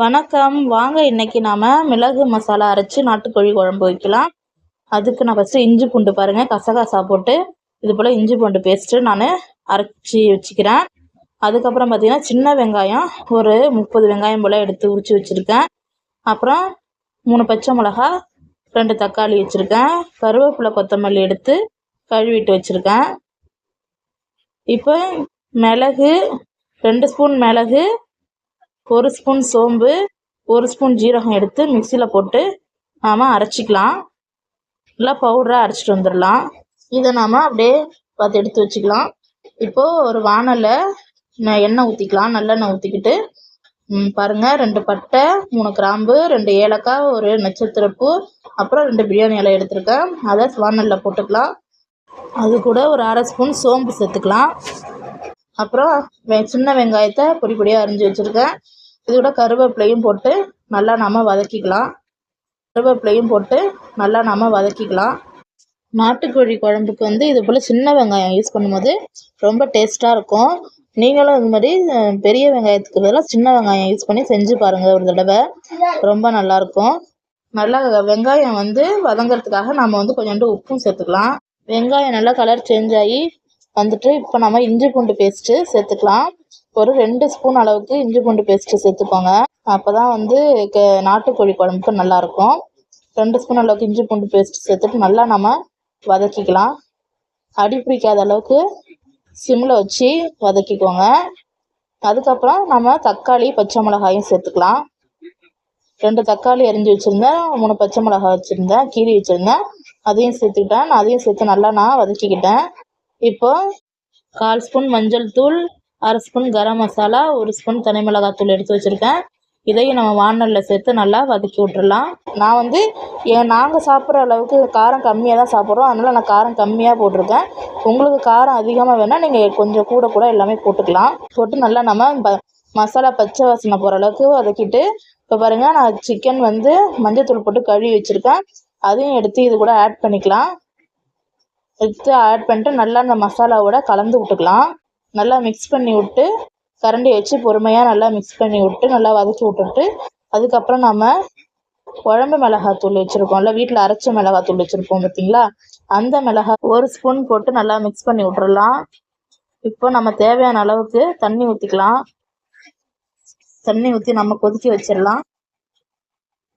வணக்கம். வாங்க இன்னைக்கு நாம் மிளகு மசாலா அரைச்சி நாட்டுக்கோழி குழம்பு வைக்கலாம். அதுக்கு நான் ஃபஸ்ட்டு இஞ்சி பூண்டு பாருங்கள் கசகசா போட்டு இது போல் இஞ்சி பூண்டு பேஸ்ட்டு நான் அரைச்சி வச்சுக்கிறேன். அதுக்கப்புறம் பார்த்திங்கன்னா சின்ன வெங்காயம் ஒரு முப்பது வெங்காயம் போல் எடுத்து உரித்து வச்சுருக்கேன். அப்புறம் மூணு பச்சை மிளகா ரெண்டு தக்காளி வச்சுருக்கேன். கருவேப்பிலை கொத்தமல்லி எடுத்து கழுவிட்டு வச்சுருக்கேன். இப்போ மிளகு ரெண்டு ஸ்பூன் மிளகு ஒரு ஸ்பூன் சோம்பு ஒரு ஸ்பூன் ஜீரகம் எடுத்து மிக்சியில் போட்டு நாம் அரைச்சிக்கலாம். நல்லா பவுடராக அரைச்சிட்டு வந்துடலாம். இதை நாம் அப்படியே பார்த்து எடுத்து வச்சுக்கலாம். இப்போது ஒரு வானலில் எண்ணெய் ஊற்றிக்கலாம் நல்லெண்ணெய் ஊற்றிக்கிட்டு பாருங்கள் ரெண்டு பட்டை மூணு கிராம்பு ரெண்டு ஏலக்காய் ஒரு நட்சத்திரப்பூ அப்புறம் ரெண்டு பிரியாணி இலை எடுத்திருக்கேன். அதை வானலில் போட்டுக்கலாம். அது கூட ஒரு அரை ஸ்பூன் சோம்பு சேர்த்துக்கலாம். அப்புறம் வெ சின்ன வெங்காயத்தை பொடி பொடியாக அரிஞ்சு வச்சுருக்கேன். இதோட கருவேப்பிலையும் போட்டு நல்லா நம்ம வதக்கிக்கலாம். கருவேப்பிலையும் போட்டு நல்லா நம்ம வதக்கிக்கலாம். நாட்டுக்கோழி குழம்புக்கு வந்து இது போல் சின்ன வெங்காயம் யூஸ் பண்ணும்போது ரொம்ப டேஸ்ட்டாக இருக்கும். நீங்களும் இது மாதிரி பெரிய வெங்காயத்துக்கு பதிலாக சின்ன வெங்காயம் யூஸ் பண்ணி செஞ்சு பாருங்கள் ஒரு தடவை. ரொம்ப நல்லாயிருக்கும் நல்லா வெங்காயம் வந்து வதங்கிறதுக்காக நம்ம வந்து கொஞ்சோண்டு உப்பும் சேர்த்துக்கலாம். வெங்காயம் நல்லா கலர் சேஞ்ச் ஆகி வந்துட்டு இப்போ நம்ம இஞ்சி பூண்டு பேஸ்ட்டு சேர்த்துக்கலாம். ஒரு ரெண்டு ஸ்பூன் அளவுக்கு இஞ்சி பூண்டு பேஸ்ட்டு சேர்த்துக்கோங்க. அப்போ தான் வந்து க நாட்டுக்கோழி குழம்புக்கு நல்லாயிருக்கும். ரெண்டு ஸ்பூன் அளவுக்கு இஞ்சி பூண்டு பேஸ்ட்டு சேர்த்துட்டு நல்லா நம்ம வதக்கிக்கலாம். அடி பிடிக்காத அளவுக்கு சிம்மில் வச்சு வதக்கிக்கோங்க. அதுக்கப்புறம் நம்ம தக்காளி பச்சை மிளகாயும் சேர்த்துக்கலாம். ரெண்டு தக்காளி அரிஞ்சு வச்சுருந்தேன். மூணு பச்சை மிளகாய் வச்சுருந்தேன். கீரி வச்சுருந்தேன். அதையும் சேர்த்துக்கிட்டேன். அதையும் சேர்த்து நல்லா நான் வதக்கிக்கிட்டேன். இப்போ கால் ஸ்பூன் மஞ்சள் தூள் அரை ஸ்பூன் கரம் மசாலா ஒரு ஸ்பூன் தனி மிளகாத்தூள் எடுத்து வச்சுருக்கேன். இதையும் நம்ம வானலில் சேர்த்து நல்லா வதக்கி விட்டுறலாம். நான் வந்து ஏன் நாங்கள் சாப்பிட்ற அளவுக்கு காரம் கம்மியாக தான் சாப்பிட்றோம். அதனால் நான் காரம் கம்மியாக போட்டிருக்கேன். உங்களுக்கு காரம் அதிகமாக வேணால் நீங்கள் கொஞ்சம் கூட கூட எல்லாமே போட்டுக்கலாம். போட்டு நல்லா நம்ம ப மசாலா பச்சை வாசனை போகிற அளவுக்கு வதக்கிட்டு இப்போ பாருங்கள் நான் சிக்கன் வந்து மஞ்சள் போட்டு கழுவி வச்சுருக்கேன். அதையும் எடுத்து இது கூட ஆட் பண்ணிக்கலாம். எடுத்து ஆட் பண்ணிட்டு நல்லா அந்த மசாலாவோட கலந்து விட்டுக்கலாம். நல்லா மிக்ஸ் பண்ணி விட்டு கரண்டி வச்சு பொறுமையாக நல்லா மிக்ஸ் பண்ணி விட்டு நல்லா வதக்கி விட்டுட்டு அதுக்கப்புறம் நம்ம குழம்பு மிளகாத்தூள் வச்சுருக்கோம்ல வீட்டில் அரைச்ச மிளகாத்தூள் வச்சுருப்போம் பார்த்தீங்களா அந்த மிளகா ஒரு ஸ்பூன் போட்டு நல்லா மிக்ஸ் பண்ணி விட்றலாம் இப்போ நம்ம தேவையான அளவுக்கு தண்ணி ஊற்றிக்கலாம் தண்ணி ஊற்றி நம்ம கொதிக்க வச்சிடலாம்.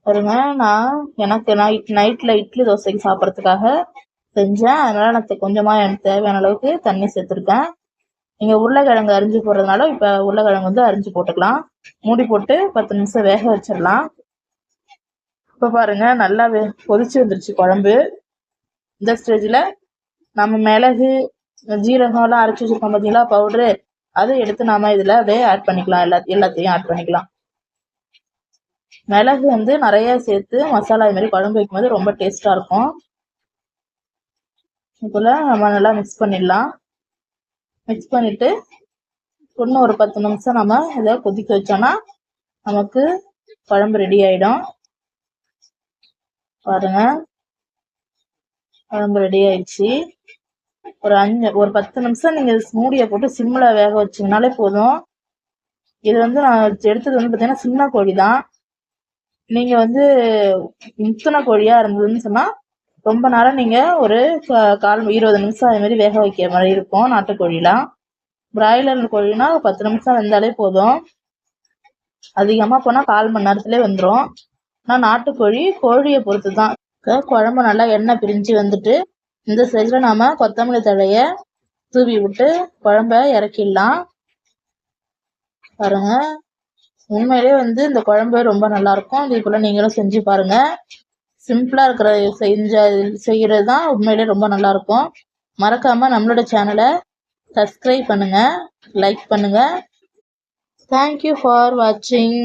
பாருங்க நான் எனக்கு நைட் நைட்டில் இட்லி தோசைக்கு சாப்பிட்றதுக்காக செஞ்சேன் அதனால் நான் கொஞ்சமாக எனக்கு தேவையான அளவுக்கு தண்ணி சேர்த்துருக்கேன். நீங்கள் உருளைக்கிழங்கு அரிஞ்சு போடுறதுனால இப்போ உருளைக்கிழங்கு வந்து அரிஞ்சு போட்டுக்கலாம். மூடி போட்டு பத்து நிமிஷம் வேக வச்சிடலாம். இப்போ பாருங்கள் நல்லா வே கொதிச்சு வந்துருச்சு குழம்பு. இந்த ஸ்டேஜில் நம்ம மிளகு ஜீரகம்லாம் அரைச்சி வச்சுருக்கோம் பார்த்தீங்களா பவுட்ரு அதை எடுத்து நாம இதில் அப்படியே ஆட் பண்ணிக்கலாம். எல்லா எல்லாத்தையும் ஆட் பண்ணிக்கலாம். மிளகு வந்து நிறைய சேர்த்து மசாலா இது மாதிரி குழம்பு வைக்கும்போது ரொம்ப டேஸ்ட்டாக இருக்கும். இதுக்குள்ள நம்ம நல்லா மிக்ஸ் பண்ணிடலாம். மிக்ஸ் பண்ணிவிட்டு இன்னும் ஒரு பத்து நிமிஷம் நம்ம இதை கொதிக்க வச்சோன்னா நமக்கு குழம்பு ரெடி ஆகிடும் பாருங்க. குழம்பு ரெடி ஆயிடுச்சு. ஒரு அஞ்சு ஒரு பத்து நிமிஷம் நீங்கள் மூடியை போட்டு சிம்மில் வேக வச்சிங்கனாலே போதும். இது வந்து நான் எடுத்தது வந்து பார்த்தீங்கன்னா சின்ன கோழி தான் நீங்கள் வந்து முத்தின கோழியாக இருந்ததுன்னு சொன்னால் ரொம்ப நேரம் நீங்கள் ஒரு கால் இருபது நிமிஷம் அதுமாரி வேக வைக்கிற மாதிரி இருக்கும் நாட்டுக்கோழிலாம். பிராய்லர் கோழினா பத்து நிமிஷம் வெந்தாலே போதும். அதிகமாக போனால் கால் மணி நேரத்துலேயே வந்துடும் ஆனால் நாட்டுக்கோழி கோழியை பொறுத்து தான் குழம்பு நல்லா எண்ணெய் பிரிஞ்சு வந்துட்டு இந்த ஸ்டேஜில் நாம் கொத்தமல்லி தழையை தூவி விட்டு குழம்ப இறக்கிடலாம். பாருங்க. உண்மையிலே வந்து இந்த குழம்பு ரொம்ப நல்லாயிருக்கும் இதுக்குள்ளே நீங்களும் செஞ்சு பாருங்கள் சிம்பிளாக இருக்கிற செஞ்ச செய்கிறது தான் உண்மையிலே ரொம்ப நல்லாயிருக்கும். மறக்காமல் நம்மளோட சேனலை சப்ஸ்கிரைப் பண்ணுங்கள் லைக் பண்ணுங்கள் தேங்க்யூ ஃபார் வாட்சிங்